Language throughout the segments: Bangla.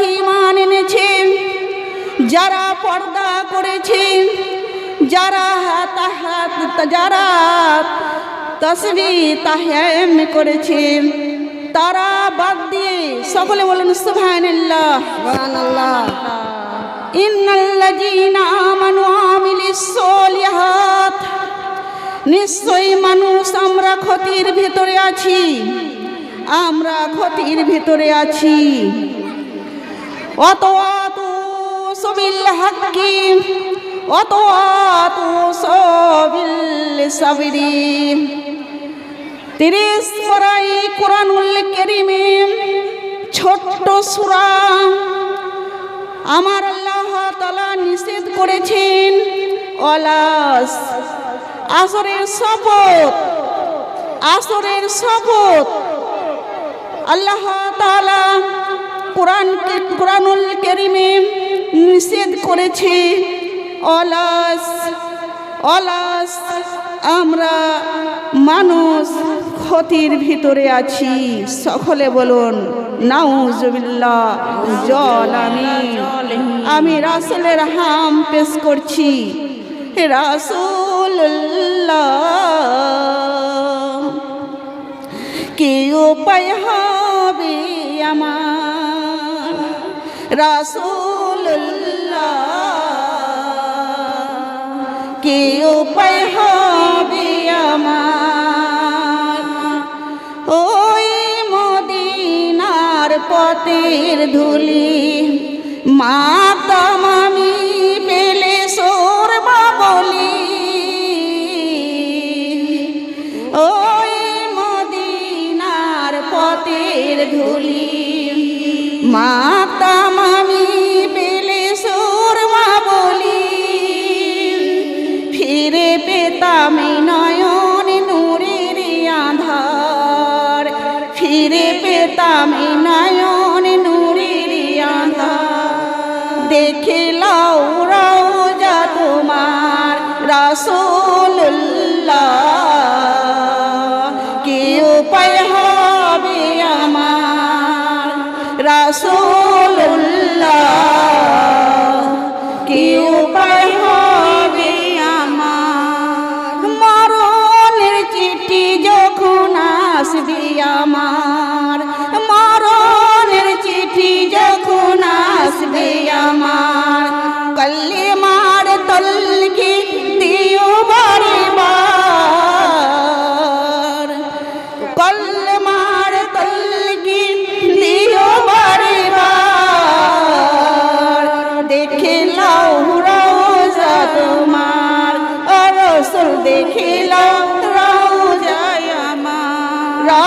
প্রতি মান এনেছে, যারা পর্দা করেছে, যারা হাত যারা তসবি তাহ্যাম করেছে, তারা বাদ দিয়ে সকলে বলেন সুবহানাল্লাহ। নিশ্চয়ই মানুষ আমরা ক্ষতির ভিতরে আছি, আমরা ক্ষতির ভিতরে আছি। অত অত সবিল সাবিরি তিরিশ পরাই কোরআনুল কেরিমে ছোট্ট সুরা আমার আল্লাহ তালা নিষেধ করেছেন। অলাস আসরের শপথ আসরের শপথ। আল্লাহ তালা কোরআনকে কোরআনুল কেরিমে নিষেধ করেছে। অলাস অলাস, আমরা মানুষ ক্ষতির ভিতরে আছি। সকলে বলুন, নাউজবিল্লাহ, জল আমি। আমি রাসুলের হাম পেশ করছি। রাসুল্লাহ কি উপায় হবে আমার রাসুল্লাহ কি উপায় হবে আমার। ওই মদিনার পথের ধুলি মাতাম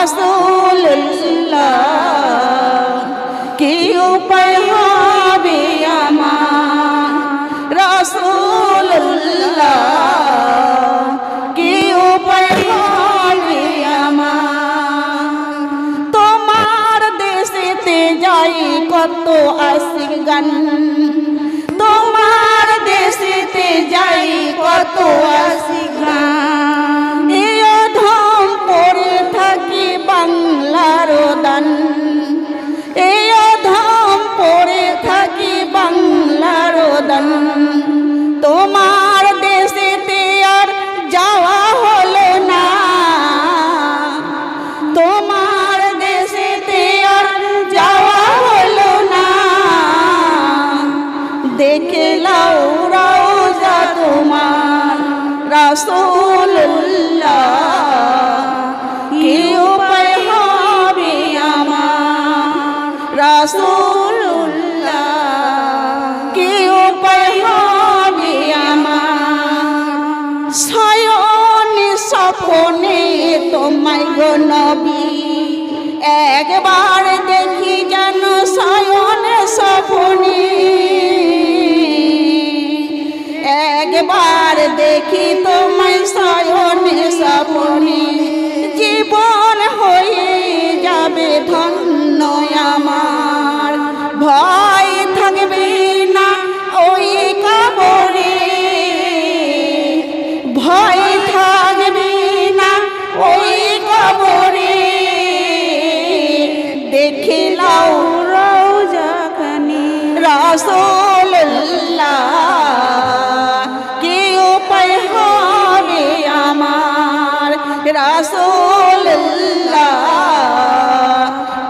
আমার রাসূলুল্লাহ, কি উপায় হবে আমার? রাসূলুল্লাহ, কি উপায় তোমার দেশেতে যাই কত আশিক গান তোমার দেশেতে যাই কত আশিক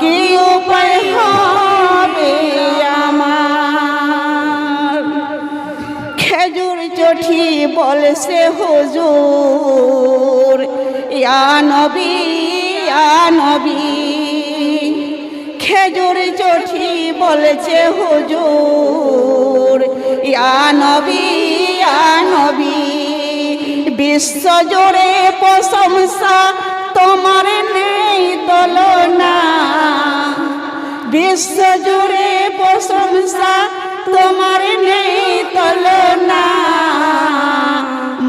কি উপায় বলছে হুজুর ইয়া নবী খেজুর চটি বলছে হুজুর ইয়া নবী ইয়া বিশ্ব জোড়ে প্রশংসা তোমার নেই তুলনা। বিশ্ব জুড়ে প্রশংসা তোমার নেই তুলনা।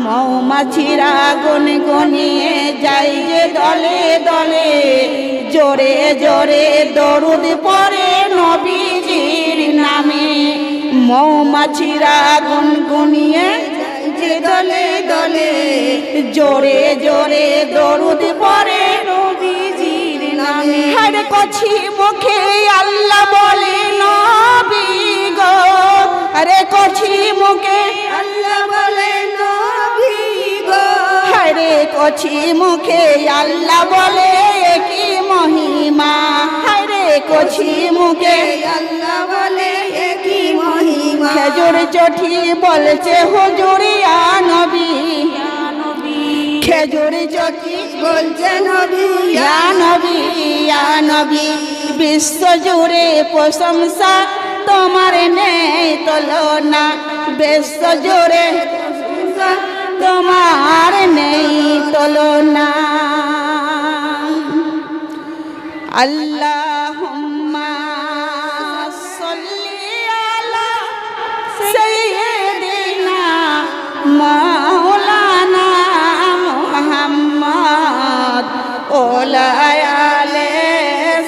মৌমাছিরা গুন গুনিয়ে যাই যে দলে দলে, জোরে জোরে দরুদ পরে নবীজির নামে। মৌমাছিরা গুন গুনিয়ে যে দলে দলে জোরে জোরে দরুদ পরে নবীজির নামে। হর কছি মুখে আল্লাহ বলে, নবী গো। আরে কছি মুখে আল্লাহ বলে, নবী গো। হরে কছি মুখে আল্লাহ বলে, কি মহিমা। হরে কছি মুখে আল্লাহ খেজুর চটি বলছে হুজুরিয়া নবী। খেজুর চটি বলছে, নবী নবী নবী। বিশ্ব জুড়ে প্রশংসা তোমার নেই তুলনা। বিশ্ব জুড়ে তোমার নেই তুলনা। আল্লাহুম্মা মুহাম্মদ ওলা আলে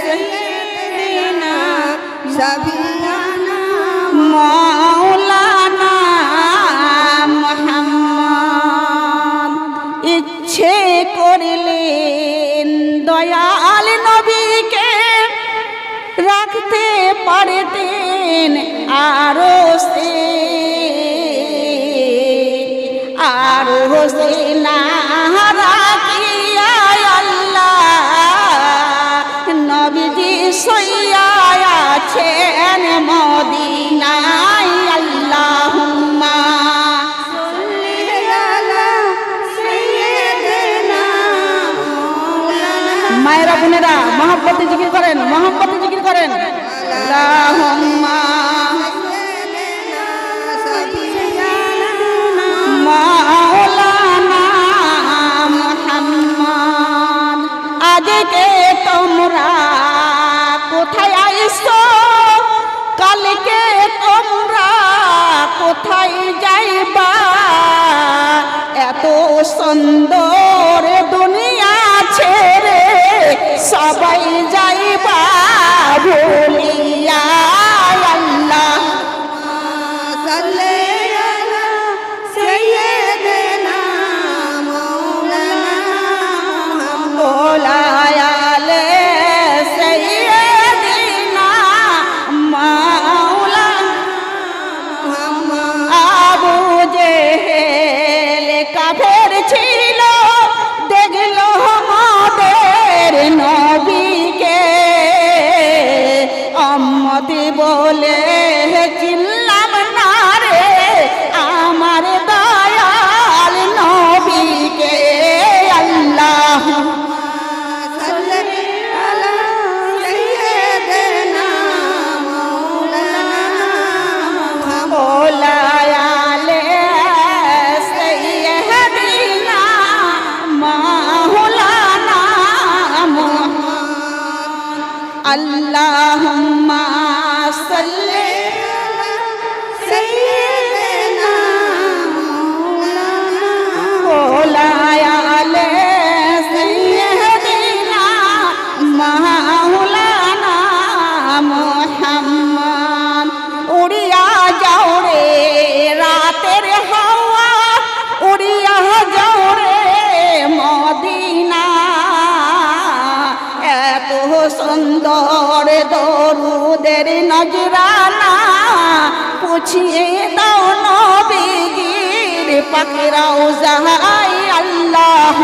সাইয়্যিদিনা সাবিয়ানা মাওলানা মুহাম্মদ। ইচ্ছে করলেন দয়াল নবীকে রাখতে পারতেন আরও সে। না রাখিয়া আছেন মদিনায় আল্লাহুম্মা। মায়েরা বোনেরা, মহাব্বতে জিকির করেন, মহাব্বতে জিকির করেন। আল্লাহুম্মা। আজকে তোমরা কোথায় আইছো? কোথায় যাইবা? এত সুন্দর দুনিয়া ছেড়ে সবাই যাইবা ভুলিয়া দরুদের নজরানা পুছিয়ে দাও নবীজির পাখিরাও যাহাই আল্লাহ।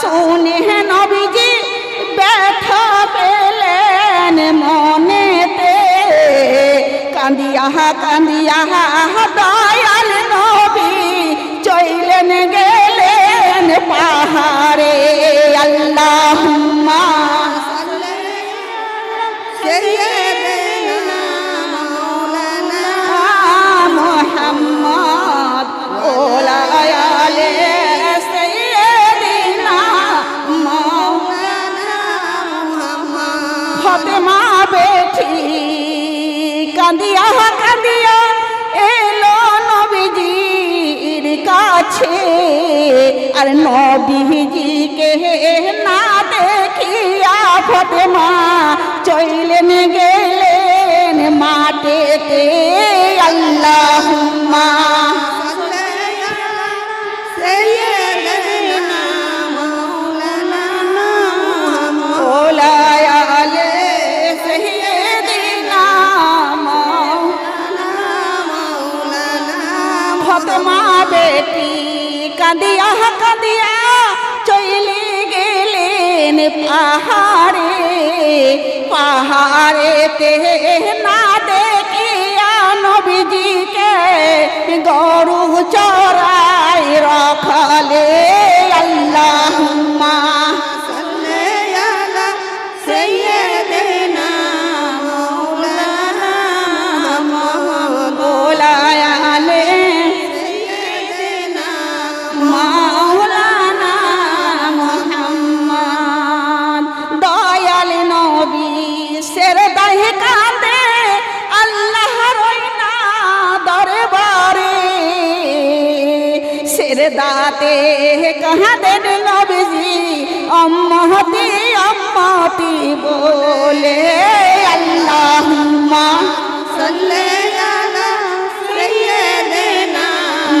শুনে নবীজি ব্যথা পেলেন মনেতে। কান্দিয়া কান্দিয়া দয়াল নবী চইলেন গেলেন পাহাড়ে। আল্লাহ ফতেমা বেঠি। কান্দিয়া কাঁদিয়া এলো নবীজির কাছে। আর নবীজিকে না দেখিয়া ফতেমা চইলেন, গেলেন মাঠেতে। কাঁদিয়া কাঁদিয়া চলে গেলেন পাহাড়ে। পাহাড়েতে না দেখিয়া নবীজিকে গরু চড়াই রখালে আল্লাহুম্মা দাতে কাঁদেন নবজি অম্মতি অম্মতি বলে আল্লাহ সাল্লে আলা সাইয়্যিদিনা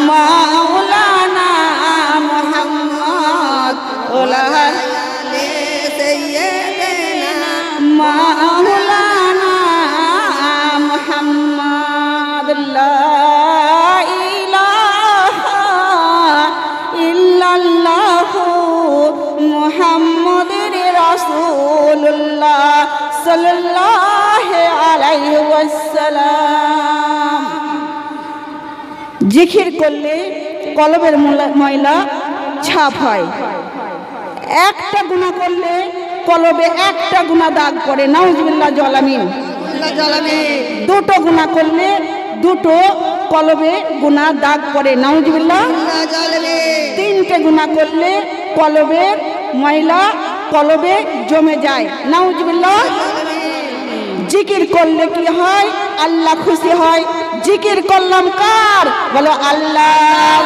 মাওলানা সাল্লাল্লাহু আলাইহি ওয়াসাল্লাম। জিকির করলে কলবের ময়লা- ছাপ হয়। একটা গুণা করলে কলবে একটা গুণা দাগ পড়ে নাউজুবিল্লাহ জলামিন দুটো গুণা করলে দুটো কলবে গুণা দাগ পড়ে জ্বালাবে তিনটে গুণা করলে কলবের ময়লা কলবে জমে যায়। নাউজুবিল্লাহ, জিকির করলে কি হয়? আল্লাহ খুশি হয়। জিকির করলাম কার? বলো আল্লাহ।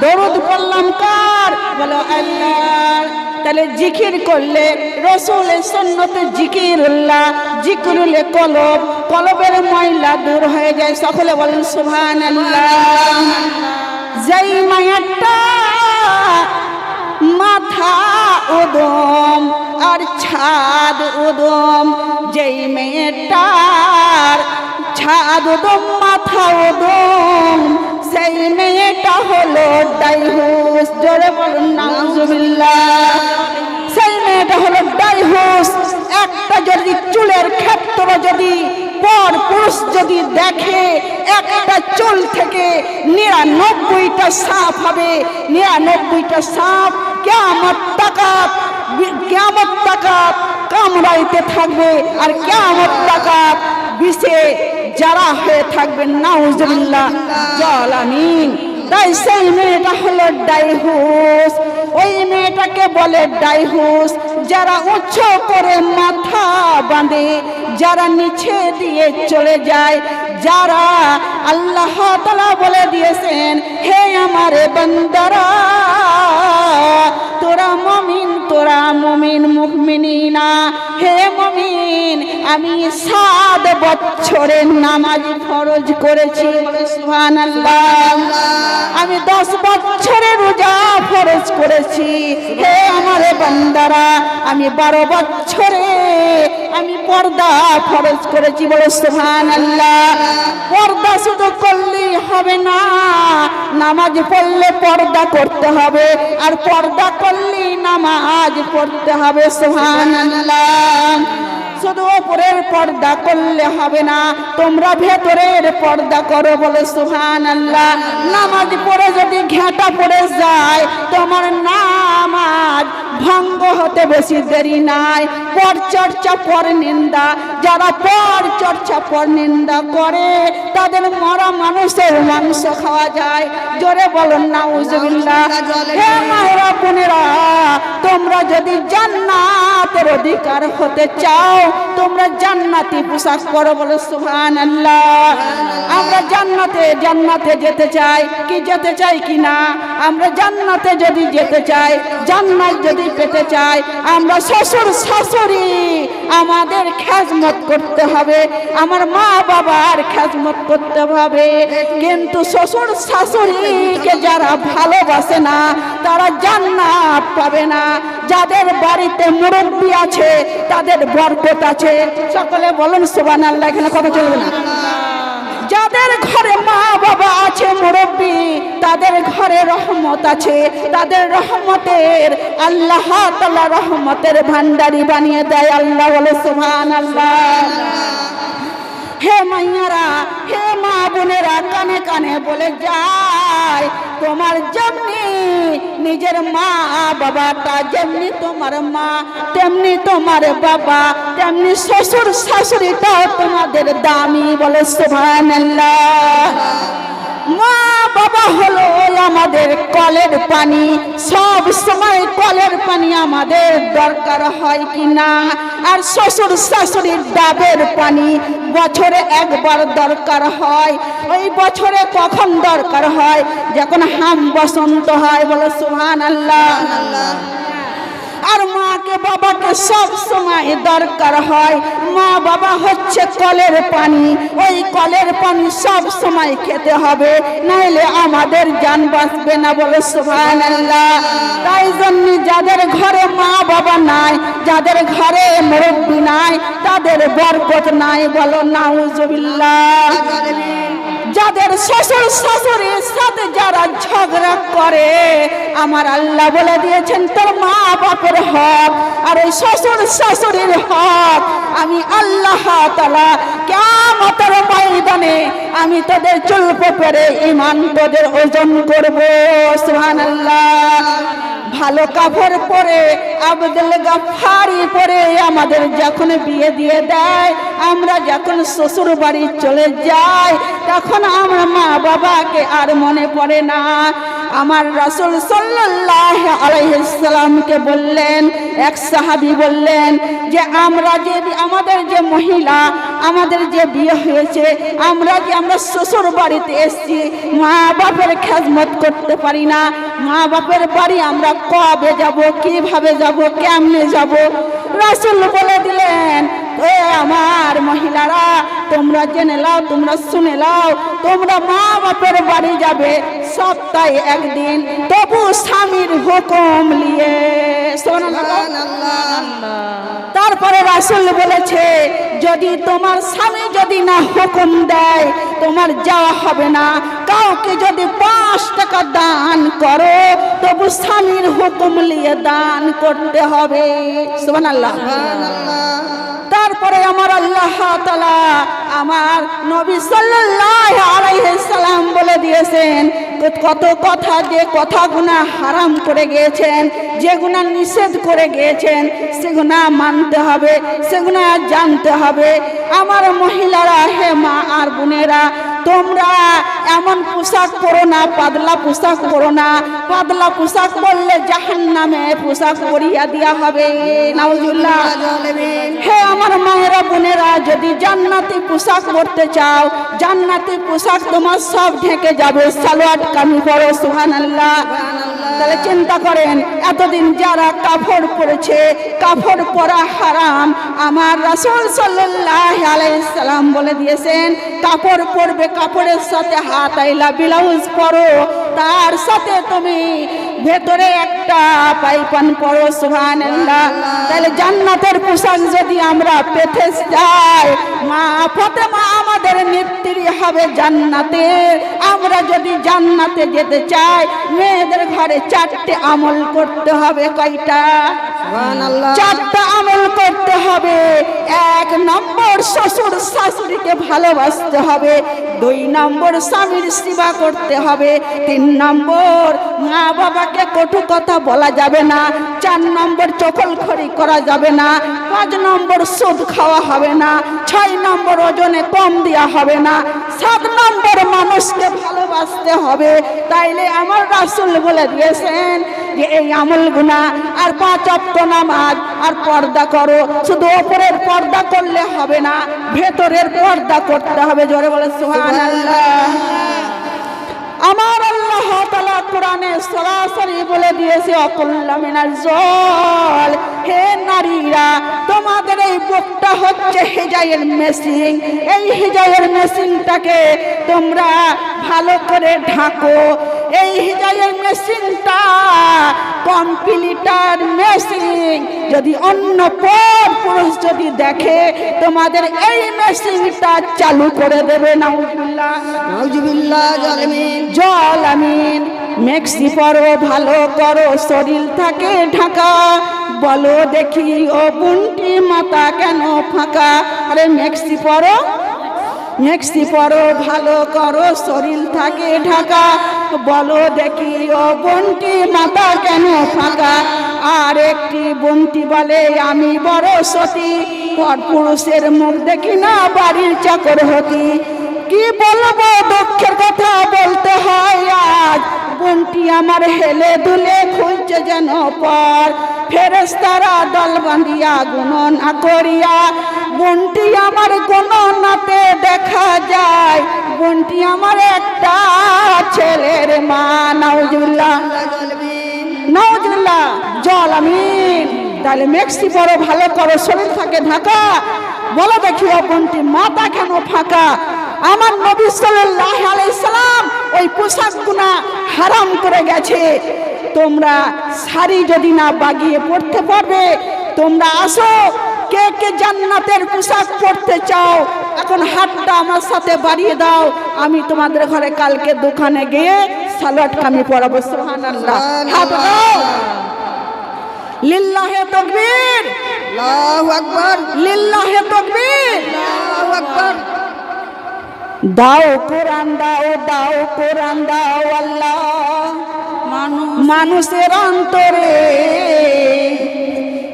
দরুদ পড়লাম কার? বলো আল্লাহ। তাহলে জিকির করলে রসুলের সন্ন্যতে জিকির উল্লাহ জিকিরুলে কলব, কলবের ময়লা দূর হয়ে যায়। সকলে বলেন সুবহান আল্লাহ যেই মায়াটা মাথা উদম আর ছাদ উদম, যেই মেয়েটার ছাদ উদম, মাথা উদম, সেই মেয়েটা হলো ডাইহুস, জোরে বলুন, নাউজুবিল্লাহ। সেই মেয়েটা হলো ডাইহুস একটা যদি চুলের ক্ষেত্র যদি পর পুরুষ যদি দেখে, একটা চুল থেকে নিরানব্বইটা সাপ হবে। নিরানব্বইটা সাপ কেমন টাকা কেমন টাকা কামড়াইতে থাকবে আর কেমন টাকা বিষে যারা হয়ে থাকবে। নাউজুবিল্লাহ, জল আমিন। তাই সেই মেয়েটা হলো ডাইহুস। ওই মেয়েটাকে বলে ডাইহুস, যারা উচ্চ করে মাথা বাঁধে, যারা নিচে দিয়ে চলে যায়, যারা আল্লাহ তালা বলে দিয়েছেন, হে আমারে বন্দরা তোরা মমিন তোরা মমিন মুখমিনা হে মমিন, আমি সাত বছরের নামাজ ফরজ করেছি আমি দশ বছরের রোজা ফরজ করেছি। হে আমার বান্দারা, আমি বারো বছরে আমি পর্দা ফরজ করেছি বলে সোহান আল্লাহ পর্দা শুধু করলেই হবে না, নামাজ পড়লে পর্দা করতে হবে, আর পর্দা করলেই নামাজ পড়তে হবে সোহান আল্লাহ শুধু ওপরের পর্দা করলে হবে না, তোমরা ভেতরের পর্দা করো বলে সুহান আল্লাহ নামাজ পড়ে যদি ঘেঁটা পড়ে যায়, তোমার নামাজ ভঙ্গ হতে বেশি দেরি নাই। পর চর্চা পর নিন্দা, যারা পর চর্চা পর নিন্দা করে তাদের মরা মানুষের মাংস খাওয়া যায়। জোরে বলুন না উজবিল্লা তোমরা যদি জান্নাতের অধিকার হতে চাও, তোমরা জান্নাতি পোশাক পরো বলে সুহান আল্লাহ আমরা জান্নাতে জান্নাতে যেতে চাই, কি যেতে চাই কি না? আমরা জান্নাতে যদি যেতে চাই, জান্নাত যদি পেতে চাই, আমরা শ্বশুর, শাশুড়ি আমাদের খেজমত করতে হবে। আমার মা বাবার খেজমত করতে হবে। কিন্তু শ্বশুর শাশুড়িকে যারা ভালোবাসে না, তারা জান্নাত পাবে না। যাদের বাড়িতে মুরব্বী আছে, তাদের বরকত আছে। সকলে বলেন সুবান আল্লাহ এখানে কথা চলবে না। যাদের ঘরে মা বাবা আছে, মুরব্বী, তাদের ঘরে রহমত আছে। তাদের রহমতের, আল্লাহ রহমতের ভান্ডারি বানিয়ে দেয়। আল্লাহ বলে সুহান আল্লাহ হে মাইয়ারা, হে মা বোনেরা কানে কানে বলে যায়, তোমার যেমনি নিজের মা বাবাটা, যেমনি তোমার মা, তেমনি তোমার বাবা, তেমনি শ্বশুর শাশুড়িটাও তোমাদের দামি বলে মা বাবা হলো আমাদের কলের পানি, সব সময় কলের পানি আমাদের দরকার হয় কি না আর শ্বশুর শাশুড়ির ডাবের পানি বছরে একবার দরকার হয়। ওই বছরে কখন দরকার হয়? যখন হাম বসন্ত হয়, বলো সুহান আল্লাহ আর মাকে বাবাকে সব সময় দরকার হয়। মা বাবা হচ্ছে কলের পানি। ওই কলের পানি সব সময় খেতে হবে। নাইলে আমাদের জান বাঁচবে না বলে তাই জন্য যাদের ঘরে মা বাবা নাই, যাদের ঘরে মুরব্বী নাই, তাদের বরকত নাই বলো নাউজবিল্লাহ। যাদের শ্বশুর শাশুড়ির সাথে যারা ঝগড়া করে, আমার আল্লাহ বলে দিয়েছেন, তোর মা বাপের হক আর ওই শ্বশুর শাশুড়ির হক। আমি আল্লাহ তালা কেমতের ময়দানে আমি তোদের চুল পেরে ইমান তোদের ওজন করব। সুহান আল্লাহ ভালো কাপড় পরে, আবদুল গাফারি পরে আমাদের যখন বিয়ে দিয়ে দেয়, আমরা যখন শ্বশুর বাড়ি চলে যাই, তখন আমরা মা বাবাকে আর মনে পড়ে না। আমার রসুল সাল্লাহ আলাইসালামকে বললেন, এক সাহাবি বললেন যে, আমরা যে আমাদের যে মহিলা, আমাদের যে বিয়ে হয়েছে, আমরা যে আমরা শ্বশুর বাড়িতে এসছি? মা বাপের খেজমত করতে পারি না। মা বাপের বাড়ি আমরা কবে যাব? কীভাবে যাব? কেমনে যাব? রাসুল বলে দিলেন এ আমার মহিলারা, তোমরা জেনে লাও তোমরা শুনে লাও তোমরা মা বাপের বাড়ি যাবে সপ্তাহে একদিন। তবু স্বামীর হুকুম নিয়ে। তারপরে রাসুল বলেছে, যদি তোমার স্বামী যদি না হুকুম দেয়, তোমার যাওয়া হবে না। কাউকে যদি পাঁচ টাকা দান করো, তবু স্বামীর হুকুম নিয়ে দান করতে হবে। সুবহানাল্লাহ। তারপরে আমার আল্লাহ তালা আমার নবী সাল্লাম বলে দিয়েছেন কত কথা যে কথাগুনা হারাম করে গিয়েছেন যেগুনা নিষেধ করে গিয়েছেন সেগুনা মানতে হবে সেগুনা জানতে হবে। আমার মহিলারা, হে মা আর বোনেরা তোমরা এমন পোশাক পরো না, পাতলা পোশাক পরো না। পাতলা পোশাক পরলে জাহান নামে পোশাক পরিয়া দিয়া হবে। হে আমার মায়েরা, বোনেরা, যদি জান্নাতি পোশাক পরতে চাও, জান্নাতি পোশাক তোমার সব ঢেকে যাবে। সালোয়ার কামি পরো সুহান আল্লাহ তাহলে চিন্তা করেন, এতদিন যারা কাফড় পরেছে কাফড় পরা হারাম। আমার রাসুল সাল্লাহ আলাইসালাম বলে দিয়েছেন, কাপড় পরবে কাপড়ের সাথে হাত আইলা ব্লাউজ পরো, তার সাথে তুমি ভেতরে একটা পাইপান পড়ো সুহান তাহলে জান্নাতের পোশাক যদি আমরা পেতে যাই মা ফাতেমা আমাদের নেত্রী হবে জান্নাতে। আমরা যদি জান্নাতে যেতে চাই, মেয়েদের ঘরে চারটে আমল করতে হবে কয়টা? চারটা আমল করতে হবে। এক নম্বর শ্বশুর শাশুড়িকে ভালোবাসতে হবে। দুই নম্বর স্বামীর সেবা করতে হবে। তিন নম্বর মা বাবাকে কটু কথা বলা যাবে না। চার নম্বর চকলখড়ি করা যাবে না। পাঁচ নম্বর সুদ খাওয়া হবে না। ছয় নম্বর ওজনে কম দেওয়া হবে না। সাত নম্বর মানুষকে ভালোবাসতে হবে। তাইলে আমার রাসুল বলে দিয়েছেন যে এই আমলগুনা আর পাঁচ অপ্ত নামাজ আর পর্দা করো। শুধু ওপরের পর্দা করলে হবে না, ভেতরের পর্দা করতে হবে। জোরে বলে সুহান আমার আল্লাহ তালা কোরআনে সরাসরি বলে দিয়েছে, অকুল্লা মিনার জল হে নারীরা, তোমাদের এই বুকটা হচ্ছে হেজাইয়ের মেশিন। এই হেজাইয়ের মেশিনটাকে তোমরা ভালো করে ঢাকো। এই হেজাইয়ের মেশিনটা কম্পিলিটার মেশিন। যদি অন্য পর পুরুষ যদি দেখে তোমাদের এই মেশিনটা চালু করে দেবে। নাউজুবিল্লাহ। নাউজুবিল্লাহ জালিমিন জল আমিন। মেক্সি পরো ভালো করো শরীর থাকে ঢাকা। বলো দেখি ও বুনটি মাতা কেন ফাঁকা? আরে মেক্সি পরো মেক্সি পরো ভালো করো, শরীর থাকে ঢাকা। বলো দেখি, ও বন্টি মাতা কেন ফাঁকা? আর একটি বন্টি বলে, আমি বড় সতী। পর পুরুষের মুখ দেখি না, বাড়ির চাকর হতি কি বলব, দুঃখের কথা বলতে হয় আজ। বোনটি আমার হেলে দুলে খুঁজছে যেন পর। ফেরেস্তারা দল বাঁধিয়া গুণনা করিয়া বোনটি আমার নাতে দেখা যায়। বোনটি আমার একটা ছেলের মা, নাউজুল্লাহ। জালিমিন জল আমিন। তাহলে মেক্সি বড় ভালো করো, শরীর থাকে ঢাকা। বলো দেখি বোনটি, মাথা কেন ফাঁকা? আমার নবী সাল্লাল্লাহু আলাইহি সাল্লাম ওই পোশাকগুনা হারাম করে গেছে। তোমরা শাড়ি যদি না বাগিয়ে পড়তে পারবে তোমরা আসো। কে কে জান্নাতের পোশাক পরতে চাও এখন হাতটা আমার সাথে বাড়িয়ে দাও। আমি তোমাদের ঘরে কালকে দোকানে গিয়ে সালোয়ার কামি পরাবো সুবহানাল্লাহ। হাত দাও লিল্লাহে তাকবীর। আল্লাহু আকবার। লিল্লাহে তাকবীর। আল্লাহু আকবার। দাও কোরআন দাও দাও কোরআন দাও আল্লাহ। মানুষের অন্তরে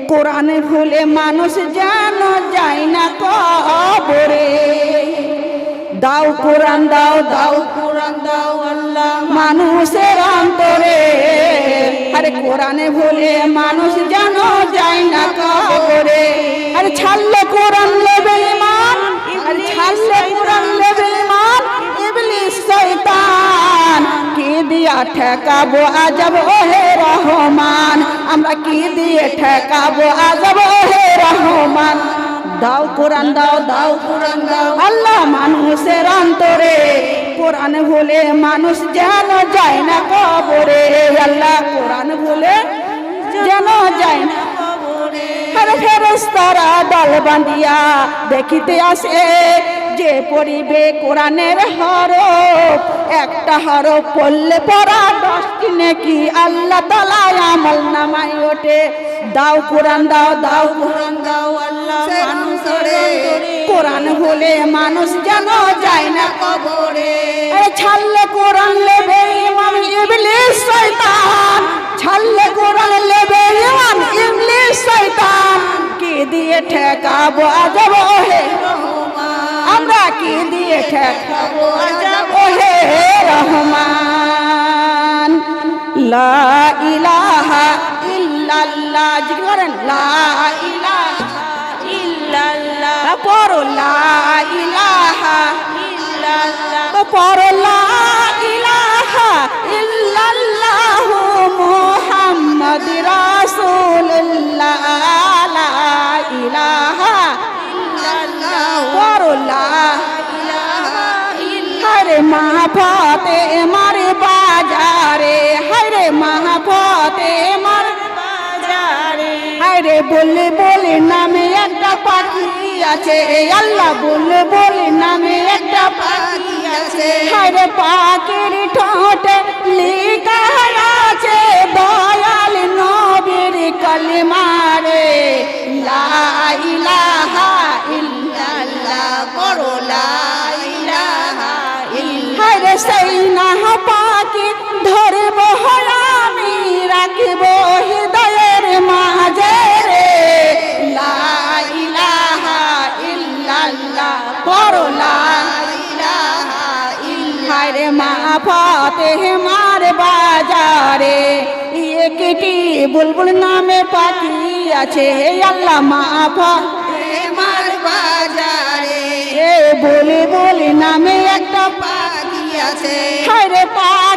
কোরআনে ভুলে মানুষ যেন যায় না কবরে। দাও কোরআন দাও দাও কোরআন দাও আল্লাহ। মানুষের অন্তরে, আরে কোরআনে ভুলে মানুষ যেন যায় না কবরে। আরে ছাড়লে কোরআন লেবে দিয়া ঠেকাবো আজব, ওহে রহমান। আমরা কি দিয়ে ঠেকাবো আজব ও ওহে রহমান? দাও কোরআন, দাও দাও কোরআন, দাও। আল্লাহ মানুষের অন্তরে। কোরআন ভুলে মানুষ যেন যায় না কবরে। আল্লাহ কোরআন ভুলে যেন যায় না আরে ফেরেশতারা দল বাঁধিয়া দেখিতে আসে। যে পড়িবে কোরআনের হরফ একটা হরফ পড়লে পড়া দশটি নাকি আল্লাহ তালা আমল নামাই ওঠে। দাও কোরআন দাও দাও কোরআন দাও আল্লাহ অন্তরে কোরআন হলে মানুষ যেন যায় না কবরে। ছাড়লে কোরআন লেবে ইমাম ইবলিস শয়তান। ছাড়লে কোরআন লেবে ইমাম ইবলিস শয়তান। কি দিয়ে ঠেকাবো আজব ওহে আমরা কি দিয়ে ঠেকাবো ওহে রহমান। লা ইলাহা ইল্লাল্লাহ। জিজ্ঞেস করেন, লা ইলাহা ইল্লাল্লাহ। পড়ো, লা ইলাহা ইল্লাল্লাহ। পড়ো, লা ইলাহা ইল্লাল্লাহ মুহাম্মদ রাসূলুল্লাহ। ইলাহা হরে বলে বলে, নামে একটা পাখি আছে। আল্লাহ বলে বলে, নামে একটা পাখি আছে। হরে পাখির ঠোঁটে লিখা আছে। দয়াল নবীর কলমারে লা ইলাহা ইল্লাল্লাহ, পড়ো লা ইলাহা হরে সেই না পাকি ধরব আমি রাখব হৃদয়ের মা ফতে মার বাজারে। একটি বুলবুল নামে পাখি আছে আল্লাহ মা ফতে মার বাজারে। এ বলে বলে নামে একটা পাখি আছে। হরে পাখির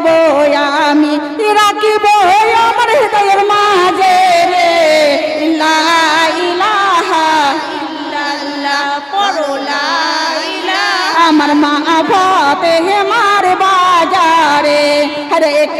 ধরব আমি রাখিব আমার হৃদয়ের মাঝে রে। আমার মা ফতে মার বাজারে হরে